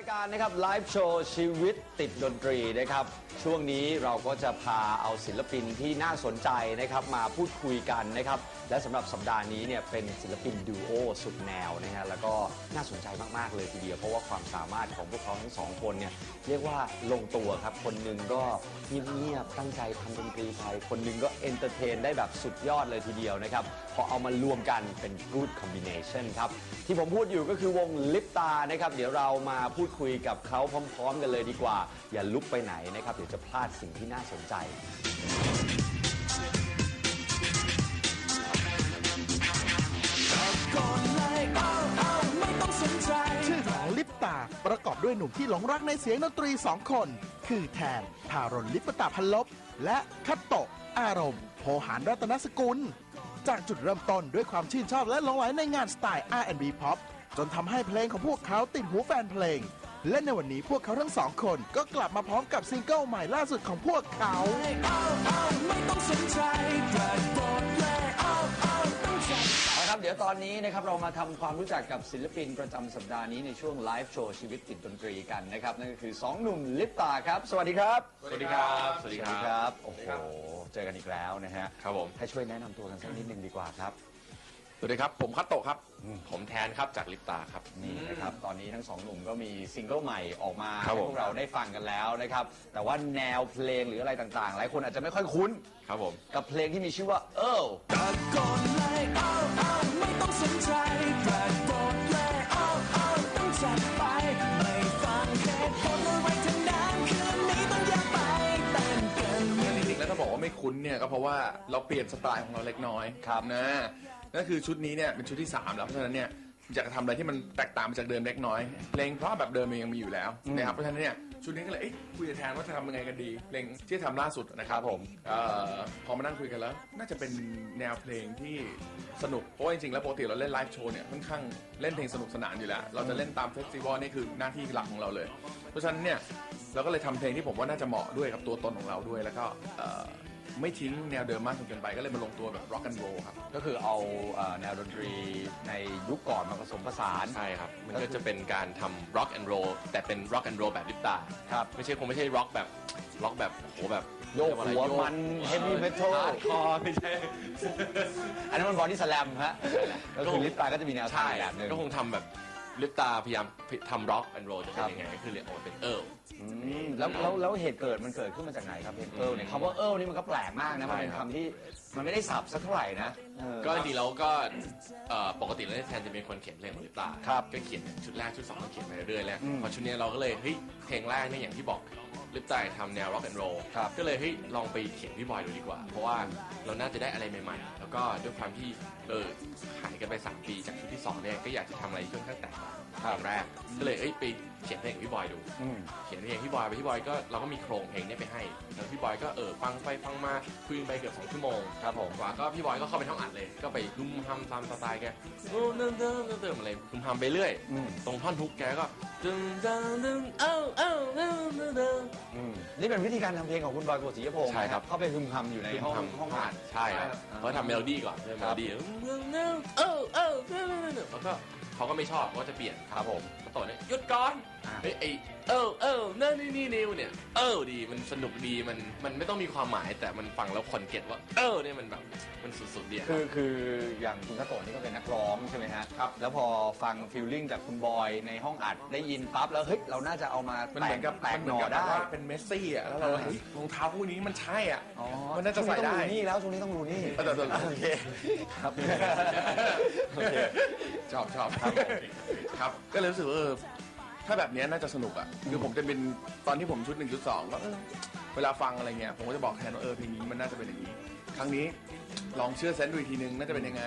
ายการนะครับไลฟ์โชว์ชีวิตติดดนตรีนะครับ ช่วงนี้เราก็จะพาเอาศิลปินที่น่าสนใจนะครับมาพูดคุยกันนะครับ และสำหรับสัปดาห์นี้เนี่ยเป็นศิลปินดูโอสุดแนวนะฮะแล้วก็น่าสนใจมากๆเลยทีเดียวเพราะว่าความสามารถของพวกเขาทั้งสองคนเนี่ยเรียกว่าลงตัวครับ คนหนึ่งก็เงียบๆตั้งใจทำดนตรีไปคนหนึ่งก็เอนเตอร์เทนได้แบบสุดยอดเลยทีเดียวนะครับพอเอามารวมกันเป็น good combination ครับที่ผมพูดอยู่ก็คือวงลิปตานะครับเดี๋ยวเรามาพูดคุยกับเขาพร้อม ๆ กันเลยดีกว่า อย่าลุกไปไหนนะครับ เดี๋ยวจะพลาดสิ่งที่น่าสนใจ ชื่อของลิปตา ประกอบด้วยหนุ่มที่หลงรักในเสียงดนตรีสองคน คือแทนทารนลิปตาพันลบ และคัตโตะอารมณ์โพหารรัตนสกุล จากจุดเริ่มต้นด้วยความชื่นชอบและหลงไหลในงานสไตล์ R&B Pop จนทำให้เพลงของพวกเขาติดหูแฟนเพลง และในวันนี้พวกเขาทั้งสองคนก็กลับมาพร้อมกับซิงเกิลใหม่ล่าสุดของพวกเขาเอาละครับเดี๋ยวตอนนี้นะครับเรามาทำความรู้จักกับศิลปินประจำสัปดาห์นี้ในช่วงไลฟ์โชว์ชีวิตติดดนตรีกันนะครับ นั่นก็คือ 2 หนุ่มลิปตาครับ สวัสดีครับ สวัสดีครับ สวัสดีครับ โอ้โห เจอกันอีกแล้วนะฮะครับผม ให้ช่วยแนะนำตัวกันสักนิดนึงดีกว่าครับ สวัสดีครับ ผมคัตโตะครับ ผมแทนครับจากลิปตาครับ นี่นะครับ ตอนนี้ทั้งสองหนุ่มก็มีซิงเกิลใหม่ออกมาครับให้ผมพวกเราได้ฟังกันแล้วนะครับ แต่ว่าแนวเพลงหรืออะไรต่างๆ หลายคนอาจจะไม่ค่อยคุ้น ครับผม กับเพลงที่มีชื่อว่า เอิลจริงๆแล้วถ้าบอกว่าไม่คุ้นเนี่ยก็เพราะว่าเราเปลี่ยนสไตล์ของเราเล็กน้อยครับนะ นั่นคือชุดนี้เนี่ยเป็นชุดที่ 3 แล้วเพราะฉะนั้นเนี่ยอยากจะทำอะไรที่มันแตกต่างไปจากเดิมเล็กน้อยเพลงเพราะแบบเดิมมันยังมีอยู่แล้วนะครับเพราะฉะนั้นเนี่ยชุดนี้ก็เลยเอ๊ะคุยกับแทนว่าจะทำยังไงกันดีเพลงที่ทำล่าสุดนะครับผมเอ่อพอมานั่งคุยกันแล้ว น่าจะเป็นแนวเพลงที่สนุกเพราะว่าจริงๆแล้วปกติเราเล่นไลฟ์โชว์เนี่ยค่อนข้างเล่นเพลงสนุกสนานอยู่แล้ว เราจะเล่นตามเฟสติวัลนี่คือหน้าที่หลักของเราเลย เพราะฉะนั้นเนี่ยเราก็เลยทำเพลงที่ผมว่าน่าจะเหมาะด้วยกับตัวตนของเราด้วยแล้วก็เอ่อ ไม่ทิ้งแนวเดิมมากจนเกินไปก็เลยมาลงตัวแบบ rock and roll ครับ ก็คือเอาเอ่อแนวดนตรีในยุคก่อนมาผสมผสาน ใช่ครับ มันก็จะเป็นการทำ rock and roll แต่เป็น rock and roll แบบลิปตาครับ ไม่ใช่คงไม่ใช่ rock แบบ rock แบบโหแบบโยกหัวมัน heavy metal คอไม่ใช่ อันนั้นมันบอดี้สแลมฮะก็คือลิปตาก็จะมีแนวทางใช่อีกแบบหนึงก็คงทำแบบ ลิปตาพยายามทำ rock and roll จะเป็นยังไงก็คือเรียกออกมาเป็นเอิร์ล อืมแล้วแล้วแล้วเหตุเกิดมันเกิดขึ้นมาจากไหนครับเพลงเอิลเนี่ยคำว่าเอิลนี่มันก็แปลกมากนะมันเป็นใช่ครับ คำที่มันไม่ได้สับสักเท่าไหร่นะเออ ก็จริงๆแล้วก็เอ่อปกติแล้วแทนจะเป็นคนเขียนเพลงของลิปตาครับก็เขียนชุดแรกชุดสองก็เขียนไปเรื่อยๆแล้วอืมพอชุดเนี้ยเราก็เลยเฮ้ยเพลงแรกเนี่ยอย่างที่บอกลิปตาทำแนว rock and roll ครับ ก็เลยเฮ้ยลองไปเขียนพี่บอยดูดีกว่า เพราะว่าเราน่าจะได้อะไรใหม่ๆ แล้วก็ด้วยความที่เออหายกันไป3ปีจากชุดที่2เนี่ยก็อยากจะทำอะไรที่ค่อนข้างแตกต่างเพลงแรกก็เลยเอ้ยไปเขียนเพลงกับพี่บอยดู อืม เขียนเพลงพี่บอยไปพี่บอยก็เราก็มีโครงเพลงเนี้ไปให้แล้วพี่บอยก็เออฟังไปฟังมาคุยกันไปเกือบสองชั่วโมงครับผมกว่าก็พี่บอยก็เข้าไปท้องอัดเลย ก็ไปดุมฮัมตามสไตล์แกโอ้เดิมเดิมเดิมอะไรดุมฮัมไปเรื่อย อืมตรงท่อนทุกแกก็ดึงดึงดึงเอ้าเอ้าเอ้าเดิมเดิมอืมนี่เป็นวิธีการทำเพลงของคุณบอยโกศิยพงศ์ใช่ครับ เข้าไปพึมพำอยู่ในห้องห้องอัด ใช่ครับอ่าเขาทำเมโลดี้ก่อนเริ่มเมโลดี้เออเออแล้วก็เขาก็ไม่ชอบเขาก็จะเปลี่ยนครับผมเขาต่อเนี่ยหยุดก่อนอ่าเฮ้ยไอเออเออนั่นนี่นี่นิวเนี่ย เออดีมันสนุกดีมันมันไม่ต้องมีความหมายแต่มันฟังแล้วคนเก็ตว่า เออเนี่ยมันแบบมันสุดๆดีอะคือคืออย่างคุณทัตโตะนี่ก็เป็นนักร้องใช่ไหมฮะครับแล้วพอฟังฟิลลิ่งจากคุณบอยในห้องอัดได้ยินปั๊บแล้วเฮ้ยเราน่าจะเอามามันแตเหมืกอนกับแตกมันหเหมืน่อนอกับได้ ว่าเป็นเมสซี่อะแล้วเราอ่าเฮ้ยรองเท้าคู่นี้มันใช่อะอ๋อมันน่าจะใส่ได้ ช่วงนี้ต้องรูนี่แล้วช่วงนี้ต้องรูนี่เออเดี๋ยวเดี๋ยวโอเคครับโอเค ชอบชอบครับ ครับ ก็เลยรู้สึกว่าเออ ถ้าแบบเนี้ยน่าจะสนุกอะคือผมจะเป็นตอนที่ผมชุดหนึ่งชุดสองก็เออเวลาฟังอะไรเงี้ยผมก็จะบอกแทนว่าเออเพลงนี้มันน่าจะเป็นอย่างนี้ ครั้งนี้ลองเชื่อเซนต์ดูอีกทีนึงน่าจะเป็นยังไง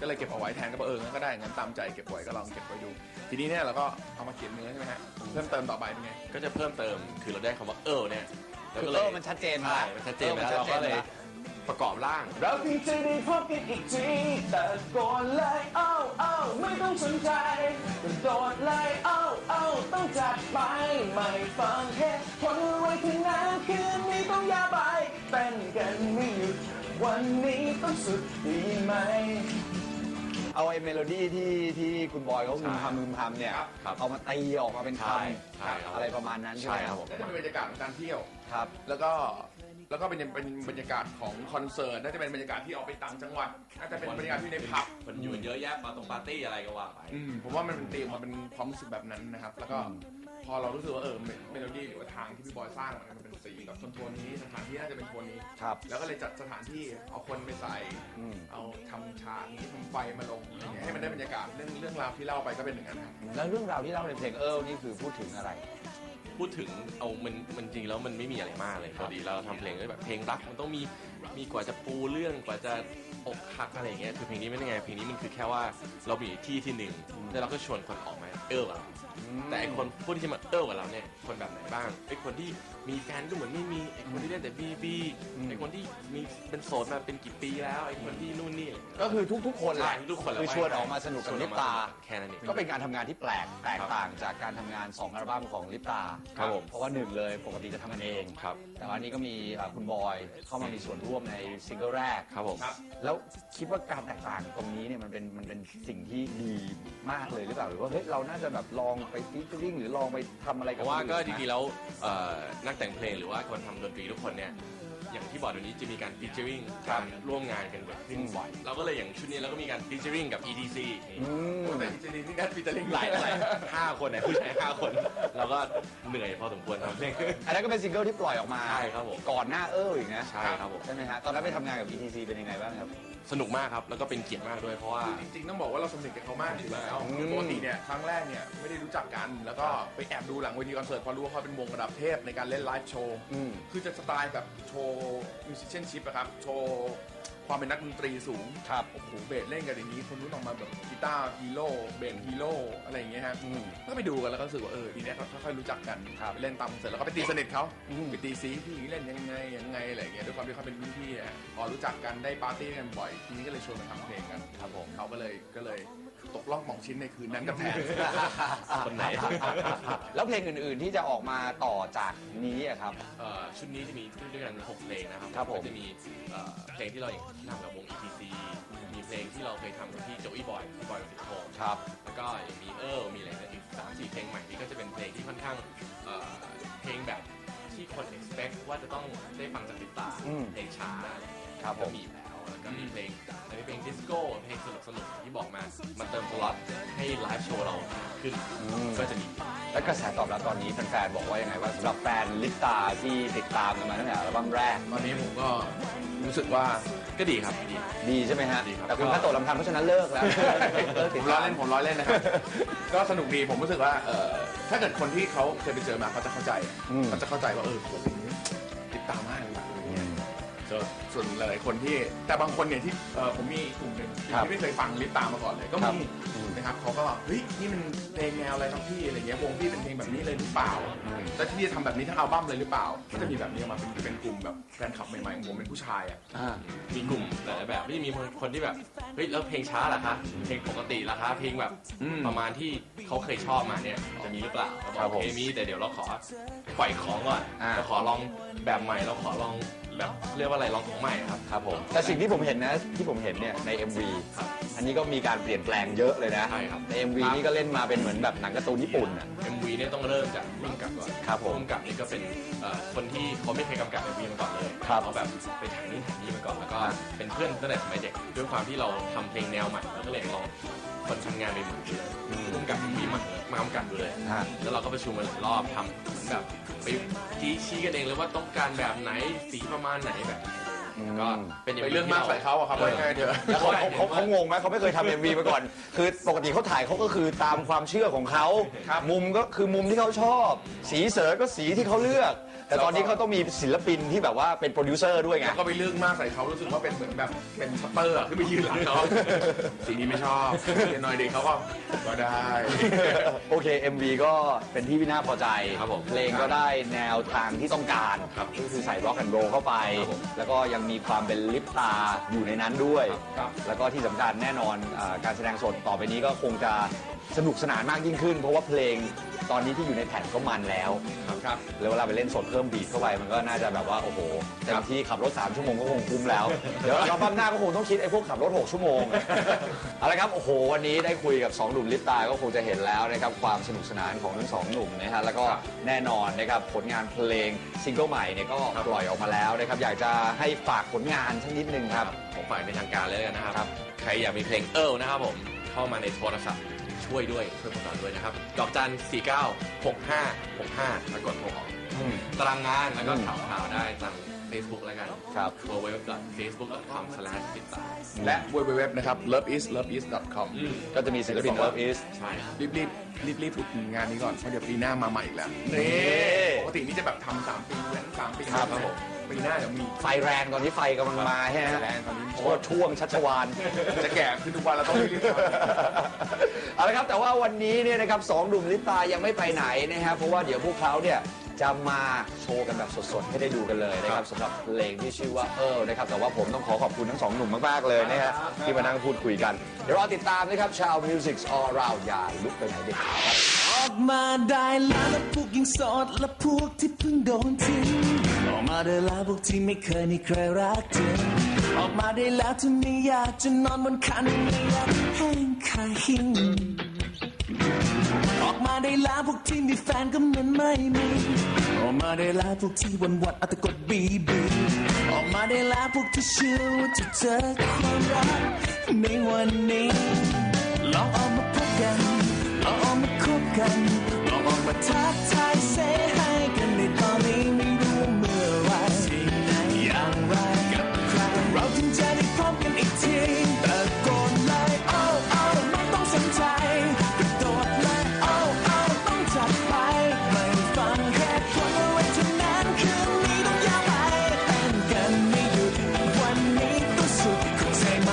ก็เลยเก็บเอาไว้แทนก็บอกเอองั้นก็ได้งั้นตามใจเก็บไว้ก็ลองเก็บไว้ดูทีนี้เนี่ยเราก็เอามาเขียนเนื้อใช่ไหมฮะเพิ่มเติมต่อไปเป็นไง ก็จะเพิ่มเติมคือเราได้คำว่าเออเนี่ยแล้วคือก็เอเลยอมันชัดเจนมาใช่มันชัดเจนออแล้วเราก็เลยชัดจนม ประกอบร่าง เราเพียงจะได้พบกันอีกทีแต่ก่อนเลยเอ้าเอ้าไม่ต้องสนใจกระโดดเลยเอ้าเอ้าต้องจัดไปไม่ฟังเหตุผลอะไรทั้งนั้นคืนนี้ต้องอย่าไปเต้นกันไม่หยุดวันนี้ต้องสุดดีไหม เอาไอ้เมโลดี้ที่ที่คุณบอยเขามึมพำมึมพำเนี่ยครับเอามาตีออกมาเป็นคใช่ใช่ครับำอะไรประมาณนั้นใช่ไหมใช่ครับผมก็จะเป็นบรรยากาศของการเที่ยว ครับ แล้วก็ แล้วก็เป็นเป็นบรรยากาศของคอนเสิร์ตน่าจะเป็นบรรยากาศที่ออกไปต่างจังหวัดน่าจะเป็นบรรยากาศที่ในผับคนอยู่กันเยอะแยะมาตรงปาร์ตี้อะไรก็ว่าไปอืมผมว่ามันเป็นธีมมันเป็นความรู้สึกแบบนั้นนะครับ แล้วก็พอเรารู้สึกว่าเออเมเมโลดี้หรือว่าทางที่พี่บอยสร้างมันมันเป็นสีกับโทนๆนี้สถานที่น่าจะเป็นโทนนี้ ครับ แล้วก็เลยจัดสถานที่เอาคนไปใส่อืม เอาทำฉากนี้ทำไฟมาลงอะไรเงี้ยให้มันได้บรรยากาศเรื่องเรื่องราวที่เล่าไปก็เป็นอย่างนั้นครับ แล้วเรื่องราวที่เล่าในเพลงเอิร์นี่คือพูดถึงอะไร พูดถึงเอามันมันจริงแล้วมันไม่มีอะไรมากเลยพอดีเราทำเพลงด้วยแบบเพลงรักมันต้องมีมีกว่าจะปูเรื่องกว่าจะอกหักอะไรอย่างเงี้ยคือเพลงนี้ไม่ได้ไงเพลงนี้มันคือแค่ว่าเรามีที่ที่หนึ่งแล้วเราก็ชวนคนออกมา เออกับเราแต่ไอคนพวกที่จะมาเออกับเราเนี่ยคนแบบไหนบ้างไอคนที่มีแฟนก็เหมือนไม่มีไอคนที่เล่นแต่บีบีไอคนที่มีเป็นโสดมาเป็นกี่ปีแล้วไอคนที่นู่นนี่อะไรอย่างเงี้ยก็คือทุกๆคนแหใช่ละทุกคนแหละคือชวนออกมาสนุกกับลิปตาแค่นั้นเองก็เป็นการทำงานที่แปลกแตกต่างจากการทำงาน2อัลบั้มของลิปตาครับผมเพราะว่าหนึ่งเลยปกติจะทำกันเองครับแต่ว่านี้ก็มีอ่าคุณบอยเข้ามามีส่วนร่วมในซิงเกิลแรกครับผมแล้วคิดว่าการแตกต่างตรงนี้เนี่ยมันเป็นมันเป็นสิ่งที่ดีมากเลยหรือเปล่าหรือว่าเฮ้ยเราน่าจะแบบลองไปฟีเจอริ่งหรือลองไปทำอะไรเพกับราะว่าก็คนจอื่นริงๆนะแล้วเอ่อนักแต่งเพลงหรือว่าคนทำดนตรีทุกคนเนี่ยอย่างที่บอกเดี๋ยวนี้จะมีการฟีเจอริงการร่วมงานกันแบบขึ้นบ่อยเราก็เลยอย่างชุดนี้เราก็มีการฟีเจอริงกับ ETC นี่อืม แต่จริงๆนี่นัดฟิชเจอริงหลายหลายห้าคนเนี่ยผู้ชายห้าคนเราก็เหนื่อยพอสมควรทำเพลง อันนั้นก็เป็นซิงเกิลที่ปล่อยออกมาใช่ครับผมก่อนหน้าเอออีกนะใช่ครับผม ใช่ไหมฮะตอนนั้นไปทำงานกับ ETC เป็นยังไงบ้างครับ สนุกมากครับ แล้วก็เป็นเกียรติมากด้วยเพราะว่า จริงๆต้องบอกว่าเราสนิทกับเขามากอยู่แล้วอืมคือปกติเนี่ยครั้งแรกเนี่ยไม่ได้รู้จักกัน แล้วก็ไปแอบดูหลังเวทีคอนเสิร์ตพอรู้ว่าเขาเป็นวงระดับเทพในการเล่นไลฟ์โชว์ อืม คือจะสไตล์แบบโชว์มิวสิชเช่นชิพอะครับ โชว์ ความเป็นนักดนตรีสูงครับโอ้โหเบสเล่นกันอย่างนี้ คนนู้นออกมาแบบกีตาร์ฮีโร่เบสฮีโร่อะไรอย่างเงี้ยฮะอืมก็ไปดูกันแล้วก็รู้สึกว่าเออทีเนี้ยเขาค่อยๆรู้จักกันครับไปเล่นตามคอนเสิร์ตแล้วก็ไปตีสนิทเขาอืม ไปตีซีพี่อย่างนี้เล่นยังไงยังไงอะไรอย่างเงี้ยด้วยความที่เขาเป็นรุ่นพี่อะพอรู้จักกันได้ปาร์ตี้กันบ่อยทีนี้ก็เลยชวนมาทำเพลงกันครับผมเขาก็เลยก็เลยตกล่องหมองชิ้นในคืนนั้นกับแทน คนไหน แล้วเพลงอื่นๆที่จะออกมาต่อจากนี้อะครับ เอ่อชุดนี้จะมีด้วยกัน6เพลงนะครับครับผม ก็จะมีเอ่อเพลงที่เราทำกับวง ETC มีเพลงที่เราเคยทำกับพี่โจอี้บอยพี่บอยสิทธิ์โทครับ แล้วก็ยังมีเออมีอะไรนะอีกสามสี่เพลงใหม่นี่ก็จะเป็นเพลงที่ค่อนข้างเอ่อเพลงแบบที่คน expect ว่าจะต้องได้ฟังจากลิปตาอืมเพลงช้าครับผม ก็มีแล้วแล้วก็มีเพลงอันนี้เพลงดิสโก้เพลงสนุกสนุกๆที่บอกมามาเติมสล็อตให้ไลฟ์โชว์เราขึ้นมก็จะมี แล้วกระแสตอบรับตอนนี้แฟนๆบอกว่ายังไงว่างสำหรับแฟนลิปตาที่ติดตามกันมาตั้งแต่อัลบั้มแรกตอนนี้ผมก็รู้สึกว่าก็ดีครับดี ดีใช่ไหมฮะดีครับ แต่คุณพัตโตลำพันธ์เพราะฉะนั้นเลิกแล้วเลิกผติดมล้อตามเล่นผมล้อเล่นนะครับ ก็สนุกดีผมรู้สึกว่าเออถ้าเกิดคนที่เขาเคยไปเจอมาเขาจะเข้าใจอืมเขาจะเข้าใจว่าเออผม ยส่วนส่วนหลายๆคนที่แต่บางคนเนี่ยที่เออผมมีกลุ่มหนึ่งครับที่ไม่เคยฟังลิปตามมาก่อนเลย ก็ครับมีอืม นะครับเขาก็เฮ้ยนี่มันเพลงแนวอะไรครับพี่อะไรเงี้ยวงพี่เป็นเพลงแบบนี้เลยหรือเปล่า แล้วที่จะทำแบบนี้ทั้งอัลบั้มเลยหรือเปล่า ก็จะมีแบบนี้ออกมาเป็นเป็นกลุ่มแบบแฟนคลับใหม่ๆของผมเป็นผู้ชายอะ อ่า มีกลุ่มหลายๆแบบไม่ได้มีคนที่แบบเฮ้ยแล้วเพลงช้าล่ะคะเพลงปกติล่ะคะเพลงแบบอืม ประมาณที่เขาเคยชอบมาเนี่ยจะมีหรือเปล่าเขาบครัอบกผมโอเคมีแต่เดี๋ยวเราขอปล่อยของก่อนอ่าเราขอลองแบบใหม่เราขอลองแบบเรียกว่าอะไรลองของใหม่ครับครับผมแต่สิ่งที่ผมเห็นนะที่ผมเห็นเนี่ยใน MV ครับ อันนี้ก็มีการเปลี่ยนแปลงเยอะเลยนะใช่ครับ ใน MV นี่ก็เล่นมาเป็นเหมือนแบบหนังการ์ตูนญี่ปุ่นอะ MV เนี่ยต้องเริ่มจากร่วมกับก่อนครับผมร่วมกับนี่ก็เป็นเอ่อคนที่เขาไม่เคยกำกับ MV มาก่อนเลยครับเขาแบบไปถ่ายนี่ถ่ายนี่มาก่อนแล้วก็เป็นเพื่อนตั้งแต่สมัยเด็กด้วยความที่เราทำเพลงแนวใหม่เราก็เลยลองคนทำงานไปเหมือนกันเลยร่วมกับ MV มามากำกับดูเลย ฮะ แล้วเราก็ประชุมกันหลายรอบทำแบบไปชี้ชี้กันเองเลยว่าต้องการแบบไหนสีประมาณไหนแบบไหน ก็เป็นย่าไปเรื่องมากใส่เขาอะครับว่าง่ายๆเถอะแล้วเขาเขาเขาเขางงไหมเขาไม่เคยทำ MV มาก่อน คือปกติเขาถ่ายเขาก็คือตามความเชื่อของเขาครับมุมก็คือมุมที่เขาชอบ สีเสอก็สีที่เขาเลือก แต่ตอนนี้เขาต้องมีศิลปินที่แบบว่าเป็นโปรดิวเซอร์ด้วยไง แล้วก็ไปเรื่องมากใส่เขารู้สึกว่าเป็นเหมือนแบบเป็นชัตเตอร์อะขึ้นไปยืนหลังเขาสีนี้ไม่ชอบเดี๋ยวหน่อยเด็กเขาก็ก็ได้ โอเค MV ก็เป็นที่น่าพอใจครับผมเพลงก็ได้แนวทางที่ต้องการครับก็คือใส่ร็อกแอนด์โรเข้าไป ครับผมแล้วก็ยังมีความเป็นลิปตาอยู่ในนั้นด้วย ครับ แล้วก็ที่สำคัญแน่นอนอาการแสดงสดต่อไปนี้ก็คงจะสนุกสนานมากยิ่งขึ้น เพราะว่าเพลง ตอนนี้ที่อยู่ในแผ่นก็มันแล้ว ครับ แล้วเวลาไปเล่นสดเพิ่มบีทเข้าไปมันก็น่าจะแบบว่าโอ้โหเต็มที่ขับรถ 3 ชั่วโมงก็คงคุ้มแล้ว เดี๋ยวเราบั้มหน้าก็คงต้องคิดไอ้พวกขับรถ 6 ชั่วโมงเอาละครับโอ้โห วันนี้ได้คุยกับ2หนุ่มลิปตาก็คงจะเห็นแล้วนะครับความสนุกสนานของทั้งสองหนุ่มนะฮะแล้วก็แน่นอนนะครับผลงานเพลงซิงเกิลใหม่เนี่ยก็ปล่อยออกมาแล้วนะครับอยากจะให้ฝากผลงานสักนิดนึงครับผมฝากเป็นทางการเลยแล้วกันนะครับครับ ใครอยากมีเพลงเอิลนะครับผมเข้ามาในโทรศัพท์ ช่วยด้วยช่วยพวกเราด้วยนะครับ ดอกจัน 49 65 65 แล้วกดโทรออกตารางงานแล้วก็อืมข่าวข่าวได้ทาง Facebook แล้วกัน ครับ www.facebook.com/ ติดตาม และ www นะครับ loveis.loveis.com ก็จะมีศิลปิน Love Is ใช่ครับ รีบรีบรีบรีบอุดหนุนงานนี้ก่อนเพราะเดี๋ยวปีหน้ามาใหม่อีกแล้วนี่ ปกตินี่จะแบบทำสามปีเว้นสามปีครับผม ปีหน้าเดี๋ยวมีไฟแรงตอนนี้ไฟกำลังมาใช่ไหมฮะแรงตอนนี้โคตรช่วงชัชวาน จะแก่ขึ้นทุกวันเราต้องรีบๆทำเอาละครับแต่ว่าวันนี้เนี่ยนะครับสองหนุ่มลิปตายังไม่ไปไหนนะครับเพราะว่าเดี๋ยวพวกเขาเนี่ยจะมาโชว์กันแบบสดๆให้ได้ดูกันเลยนะครับสำหรับเพลงที่ชื่อว่าเออนะครับแต่ว่าผมต้องขอขอบคุณทั้งสองหนุ่มมากๆเลยนะฮะที่มานั่งพูดคุยกัน เดี๋ยวรอติดตามนะครับชาว Music All Round อย่าลุกไปไหนเด็ดขาดครับออกมาได้แล้วและพวกยังโสดและพวกที่เพิ่งโดนทิ้งออก มาได้แล้วพวกที่ไม่เคยมีใครรักจริงออกมาได้แล้วที่ไม่อยากจะนอนบนคันไม่อยากแห้งขาหิ้งออกมาได้แล้วพวกที่มีแฟนก็เหมือนไม่มีออกมาได้แล้วพวกที่วันวันอาแต่กดบีบีออกมาได้แล้วพวกที่เชื่อว่าจะเจอความรักในวันนี้ลองออกมาพบกันลองออกมาคบกันลองออกมาทักทายเซให้กั รเราจึงจะได้พบกันอีกทีตะโกนเลยโอ้โอ้ไม่ต้องสนใจกระโดดเลยโอ้โอ้ต้องจัดไป ไม่ฟังเหตุผลอะไรทั้งนั้นคืนนี้ต้องยาวไปเต้นกันไม่หยุดวันนี้ต้องสุดเข้าใจไหม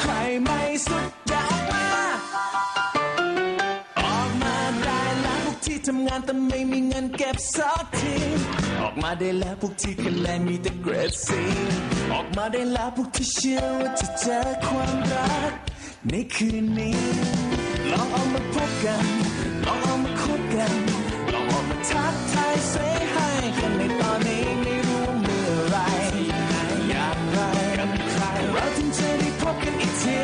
ใครไม่สุดอย่าออกมาออกมาได้แล้วพวกที่ทำงานแต่ไม่มีเงินเก็บสักทีออกมาได้แล้วพวกที่คะแนนมีแต่เกรดซี ออกมาได้แล้วพวกที่เชื่อว่าจะเจอความรัก ในคืนนี้ลองเอามาพบกันลองเอามาคบกันลองเอามาทักทายเซให้กันในตอนนี้ไม่รู้เมื่อไรอย่างไรกับใครเราถึงจะได้พบกันอีกที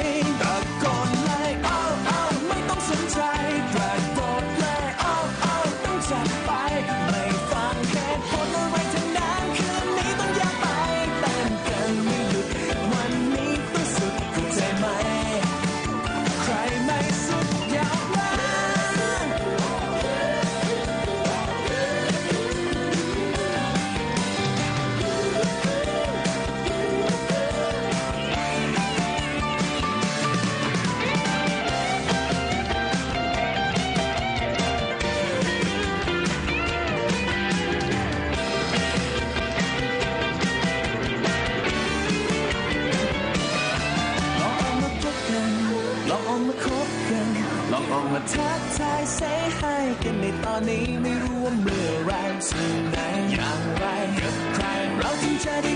อนนี้ไม่รู้ว่าเมื่อไรสิ่งไหนอย่างไรกับใครเราถึงจะได้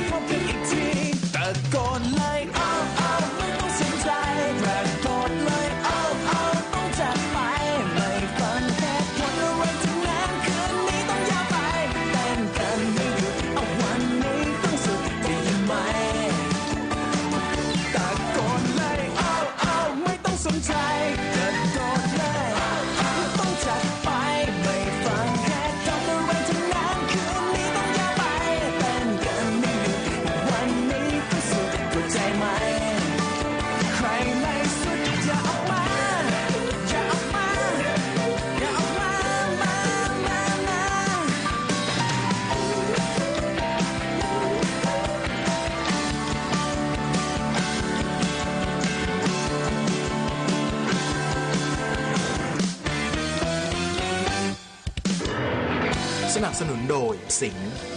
สิงห์